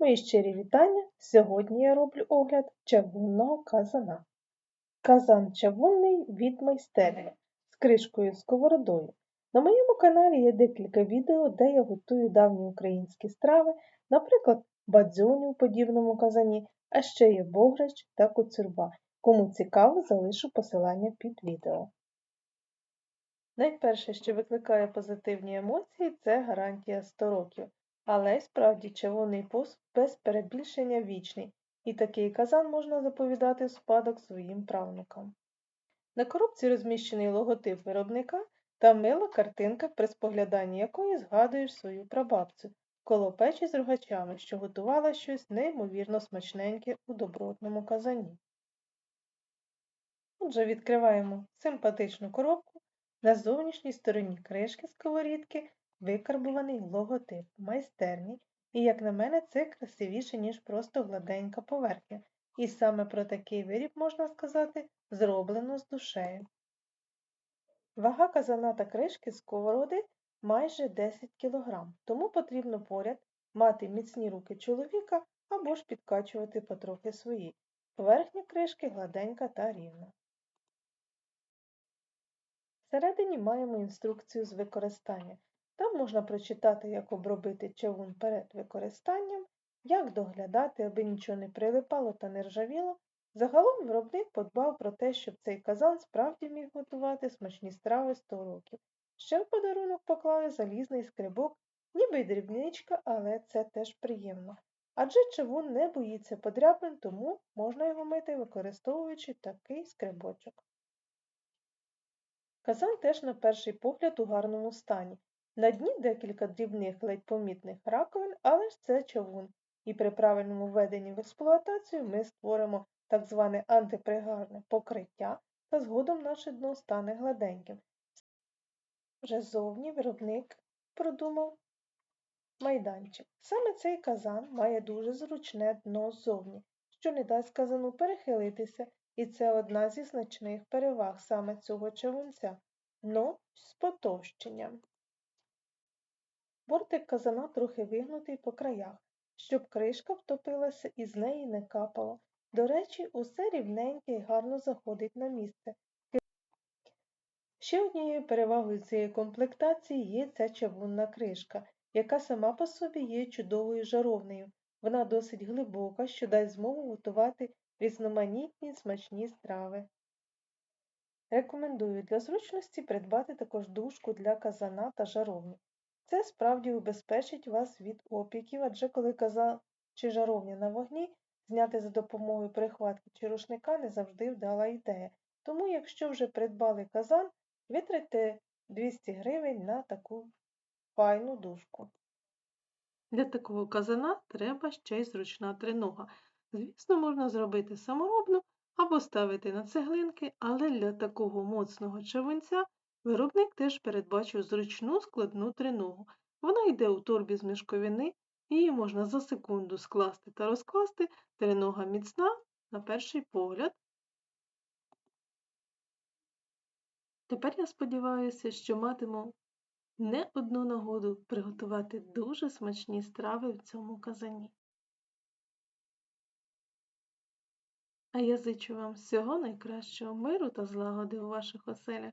Мої щирі вітання! Сьогодні я роблю огляд чавунного казана. Казан чавунний від майстерні з кришкою сковородою. На моєму каналі є декілька відео, де я готую давні українські страви, наприклад, бадзьоню у подібному казані, а ще є бограч та коцюрба. Кому цікаво, залишу посилання під відео. Найперше, що викликає позитивні емоції, це гарантія 100 років. Але справді чавунний посуд без перебільшення вічний, і такий казан можна заповідати в спадок своїм правнукам. На коробці розміщений логотип виробника та мила картинка, при спогляданні якої згадуєш свою прабабцю, коло печі з рогачами, що готувала щось неймовірно смачненьке у добротному казані. Отже, відкриваємо симпатичну коробку. На зовнішній стороні кришки сковорідки викарбуваний логотип майстерні, і, як на мене, це красивіше, ніж просто гладенька поверхня. І саме про такий виріб, можна сказати, зроблено з душею. Вага казана та кришки сковороди майже 10 кг, тому потрібно поряд мати міцні руки чоловіка або ж підкачувати потрохи свої. Верхня кришки гладенька та рівна. Всередині маємо інструкцію з використання. Там можна прочитати, як обробити човун перед використанням, як доглядати, аби нічого не прилипало та не ржавіло. Загалом виробник подбав про те, щоб цей казан справді міг готувати смачні страви 100 років. Ще в подарунок поклали залізний скрибок, ніби й дрібничка, але це теж приємно. Адже човун не боїться подряпин, тому можна його мити, використовуючи такий скрибочок. Казан теж на перший погляд у гарному стані. На дні декілька дрібних ледь помітних раковин, але ж це човун, і при правильному введенні в експлуатацію ми створимо так зване антипригарне покриття та згодом наше дно стане гладеньким. Вже ззовні виробник продумав майданчик. Саме цей казан має дуже зручне дно ззовні, що не дасть казану перехилитися, і це одна зі значних переваг саме цього човунця дно з потовщенням. Бортик казана трохи вигнутий по краях, щоб кришка втопилася і з неї не капало. До речі, усе рівненьке і гарно заходить на місце. Ще однією перевагою цієї комплектації є ця чавунна кришка, яка сама по собі є чудовою жаровнею. Вона досить глибока, що дасть змогу готувати різноманітні смачні страви. Рекомендую для зручності придбати також дужку для казана та жаровні. Це справді убезпечить вас від опіків, адже коли казан чи жаровня на вогні, зняти за допомогою прихватки чи рушника не завжди вдала ідея. Тому, якщо вже придбали казан, витратьте 200 гривень на таку файну дужку. Для такого казана треба ще й зручна тринога. Звісно, можна зробити саморобну або ставити на цеглинки, але для такого моцного човенця Виробник теж передбачив зручну складну триногу. Вона йде у торбі з мішковини, її можна за секунду скласти та розкласти, тринога міцна на перший погляд. Тепер я сподіваюся, що матиму не одну нагоду приготувати дуже смачні страви в цьому казані. А я зичу вам всього найкращого миру та злагоди у ваших оселях.